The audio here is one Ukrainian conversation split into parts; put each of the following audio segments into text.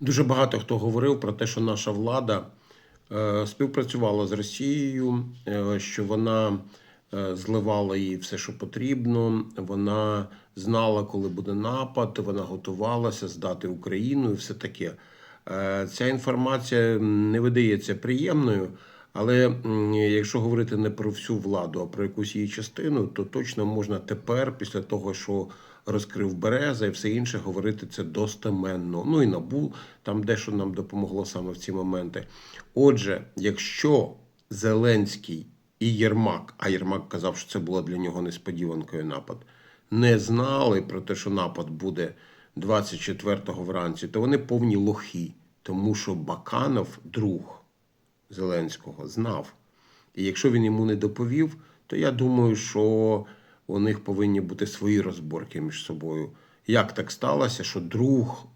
Дуже багато хто говорив про те, що наша влада е, співпрацювала з Росією, е, що вона е, зливала їй все, що потрібно. Вона знала, коли буде напад, вона готувалася здати Україну і все таке. Ця інформація не видається приємною. Але якщо говорити не про всю владу, а про якусь її частину, то точно можна тепер, після того, що розкрив Береза і все інше, говорити це достеменно. Ну і набу там дещо нам допомогло саме в ці моменти. Отже, якщо Зеленський і Єрмак, а Єрмак казав, що це було для нього несподіванкою напад, не знали про те, що напад буде 24-го вранці, то вони повні лохи, тому що Баканов друг. Зеленського знав. І якщо він йому не доповів, то я думаю, що у них повинні бути свої розборки між собою. Як так сталося, що друг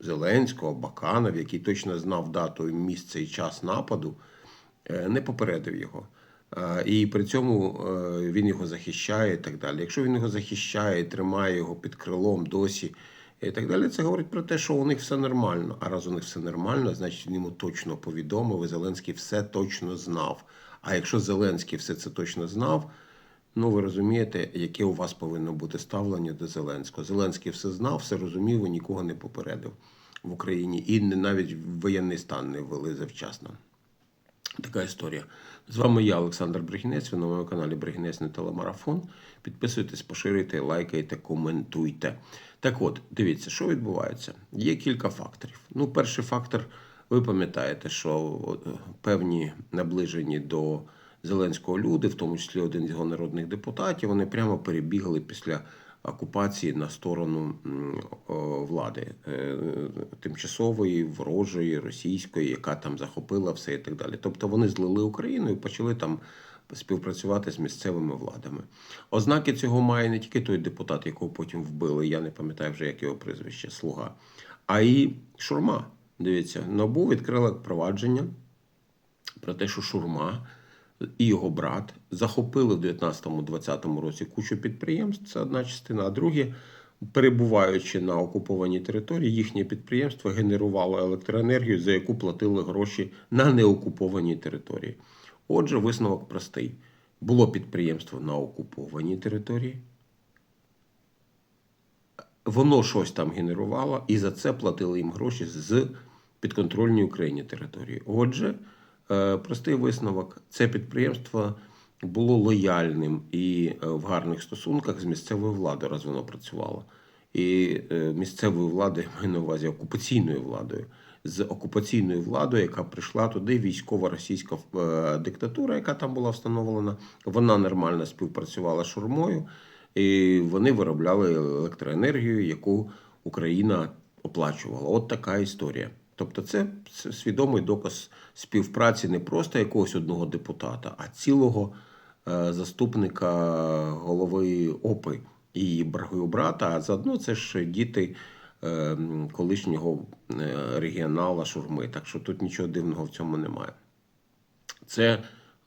Зеленського, Баканов, який точно знав дату, місце і час нападу, е, не попередив його. Е, І при цьому е, він його захищає і так далі. Якщо він його захищає, тримає його під крилом досі і так далі, це говорить про те, що у них все нормально. А раз у них все нормально, значить він йому точно повідомив, і Зеленський все точно знав. А якщо Зеленський все це точно знав, ну ви розумієте, яке у вас повинно бути ставлення до Зеленського. Зеленський все знав, все розумів і нікого не попередив в Україні. І не- навіть воєнний стан не ввели завчасно. Така історія. З вами я, Олександр Бригінець. Ви на моєму каналі Бригінець на телемарафон. Підписуйтесь, поширюйте, лайкайте, коментуйте. Так от, дивіться, що відбувається. Є кілька факторів. Ну, перший фактор, ви пам'ятаєте, що певні наближені до Зеленського люди, в тому числі один з його народних депутатів, вони прямо перебігли після окупації на сторону влади е, тимчасової, ворожої, російської, яка там захопила все і так далі. Тобто вони злили Україну і почали там співпрацювати з місцевими владами. Ознаки цього має не тільки той депутат, якого потім вбили, я не пам'ятаю вже, як його прізвище, слуга, а і Шурма. Дивіться, НАБУ відкрила провадження про те, що Шурма і його брат захопили в 19-20 році кучу підприємств. Це одна частина. А друге, перебуваючи на окупованій території, їхнє підприємство генерувало електроенергію, за яку платили гроші на неокупованій території. Отже, висновок простий: було підприємство на окупованій території. Воно щось там генерувало, і за це платили їм гроші з підконтрольної Україні території. Отже, простий висновок: це підприємство було лояльним і е, в гарних стосунках з місцевою владою, раз воно працювало. І е, місцевою владою маю на увазі окупаційною владою. З окупаційною владою, яка прийшла туди, військова російська е, диктатура, яка там була встановлена, вона нормально співпрацювала з шурмою, і вони виробляли електроенергію, яку Україна оплачувала. От така історія. Тобто, це свідомий доказ співпраці не просто якогось одного депутата, а цілого е, заступника голови ОПИ і її брата. А заодно це ж діти е, колишнього е, регіонала Шурми. Так що тут нічого дивного в цьому немає. Це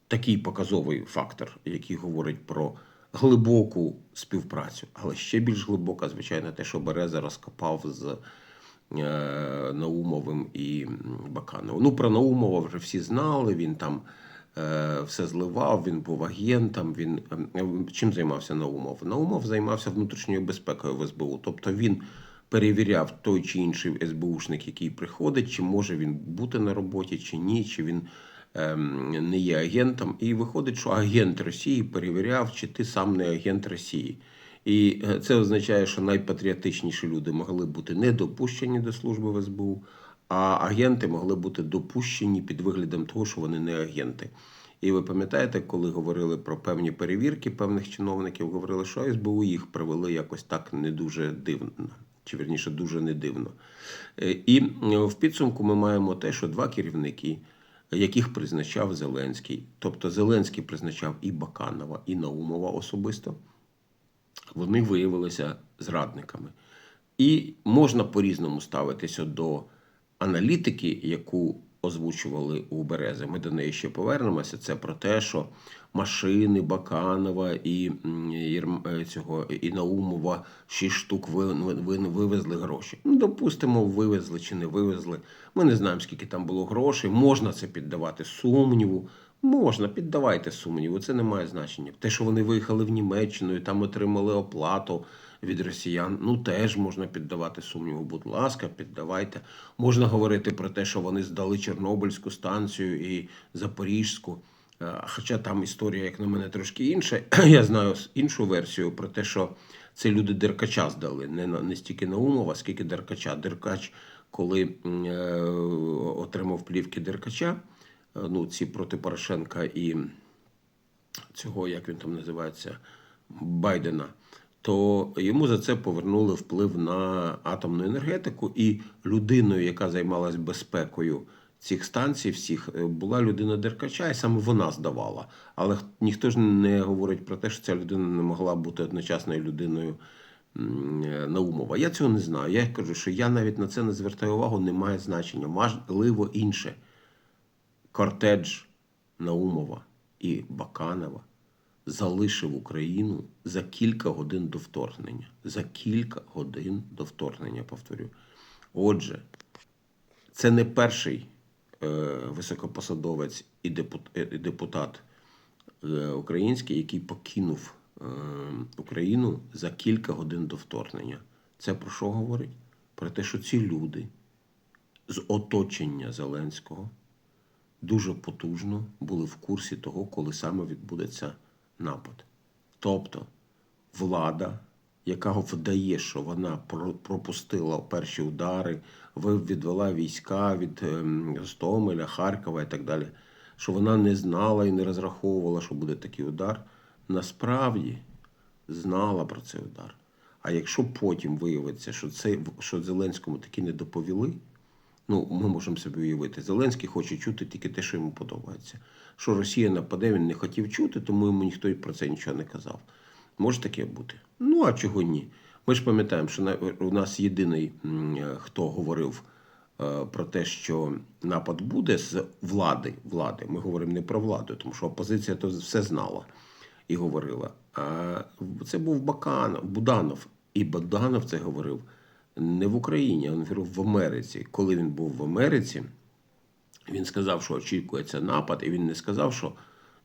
такий показовий фактор, який говорить про глибоку співпрацю. Але ще більш глибока, звичайно, те, що Береза розкопав з Наумовим і Бакановим. Ну, про Наумова вже всі знали, він там е, все зливав, він був агентом. Він е, чим займався Наумов? Наумов займався внутрішньою безпекою в СБУ. Тобто він перевіряв той чи інший СБУшник, який приходить, чи може він бути на роботі, чи ні, чи він ем, не є агентом. І виходить, що агент Росії перевіряв, чи ти сам не агент Росії. І е, це означає, що найпатріотичніші люди могли бути не допущені до служби в СБУ, а агенти могли бути допущені під виглядом того, що вони не агенти. І ви пам'ятаєте, коли говорили про певні перевірки певних чиновників, говорили, що СБУ їх привели якось так не дуже дивно, чи верніше дуже не дивно. Е, І е, в підсумку ми маємо те, що два керівники, яких призначав Зеленський, тобто Зеленський призначав і Баканова, і Наумова особисто, вони виявилися зрадниками. І можна по-різному ставитися до аналітики, яку озвучували у Берези. Ми до неї ще повернемося. Це про те, що машини Баканова і е, цього і Наумова шість штук ви, ви, ви- вивезли гроші. Ну, допустимо, вивезли чи не вивезли. Ми не знаємо, скільки там було грошей. Можна це піддавати сумніву. Можна, піддавайте сумніву, це не має значення. Те, що вони виїхали в Німеччину і там отримали оплату від росіян, ну теж можна піддавати сумніву. Будь ласка, піддавайте. Можна говорити про те, що вони здали Чорнобильську станцію і Запорізьку. Е, Хоча там історія, як на мене, трошки інша. Я знаю іншу версію про те, що це люди Деркача здали. Не, не стільки Наумова, скільки Деркача. Деркач, коли е, отримав плівки Деркача, ну, ці проти Порошенка і цього, як він там називається, Байдена, то йому за це повернули вплив на атомну енергетику, і людиною, яка займалась безпекою цих станцій, всіх е, була людина Деркача, і саме вона здавала. Але ніхто ж не говорить про те, що ця людина не могла бути одночасною людиною. е, Наумова. Я цього не знаю. Я кажу, що я навіть на це не звертаю увагу, не має значення. Можливо, інше кортедж Наумова і Баканова залишив Україну за кілька годин до вторгнення. За кілька годин до вторгнення, повторю. Отже, це не перший е, високопосадовець е, і депутат е, український, який покинув е, Україну за кілька годин до вторгнення. Це про що говорить? Про те, що ці люди з оточення Зеленського дуже потужно були в курсі того, коли саме відбудеться напад. Тобто влада, яка вдає, що вона пропустила перші удари, відвела війська від ем, Гостомеля, Харкова і так далі, що вона не знала і не розраховувала, що буде такий удар, насправді знала про цей удар. А якщо потім виявиться, що це що Зеленському таки не доповіли, Ну, ми можемо собі уявити. Зеленський хоче чути тільки те, що йому подобається. Що Росія нападе, він не хотів чути, тому йому ніхто й про це нічого не казав. Може таке бути? Ну а чого ні? Ми ж пам'ятаємо, що у нас єдиний, е, хто говорив е, про те, що напад буде з влади. влади. Ми говоримо не про владу, тому що опозиція то все знала і говорила. А це був Баканов, Буданов. І Буданов це говорив не в Україні, а в Америці. Коли він був в Америці, він сказав, що очікується напад, і він не сказав, що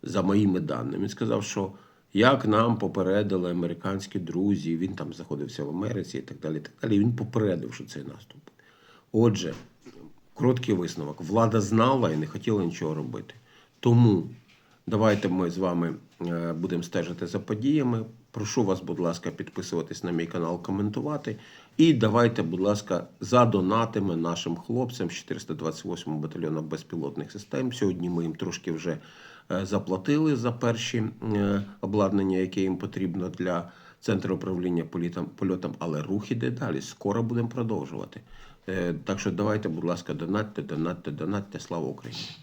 за моїми даними, він сказав, що як нам попередили американські друзі, він там знаходився в Америці і так далі. І так далі. І він попередив, що цей наступ. Отже, короткий висновок. Влада знала і не хотіла нічого робити. Тому давайте ми з вами е, будемо стежити за подіями. Прошу вас, будь ласка, підписуватись на мій канал, коментувати. І давайте, будь ласка, задонатимо нашим хлопцям з 428 батальйону безпілотних систем. Сьогодні ми їм трошки вже е, заплатили за перші е, обладнання, яке їм потрібно для центру управління польотом, але рух іде далі. Скоро будемо продовжувати. Е, Так що давайте, будь ласка, донатьте, донатьте, донатьте. Слава Україні!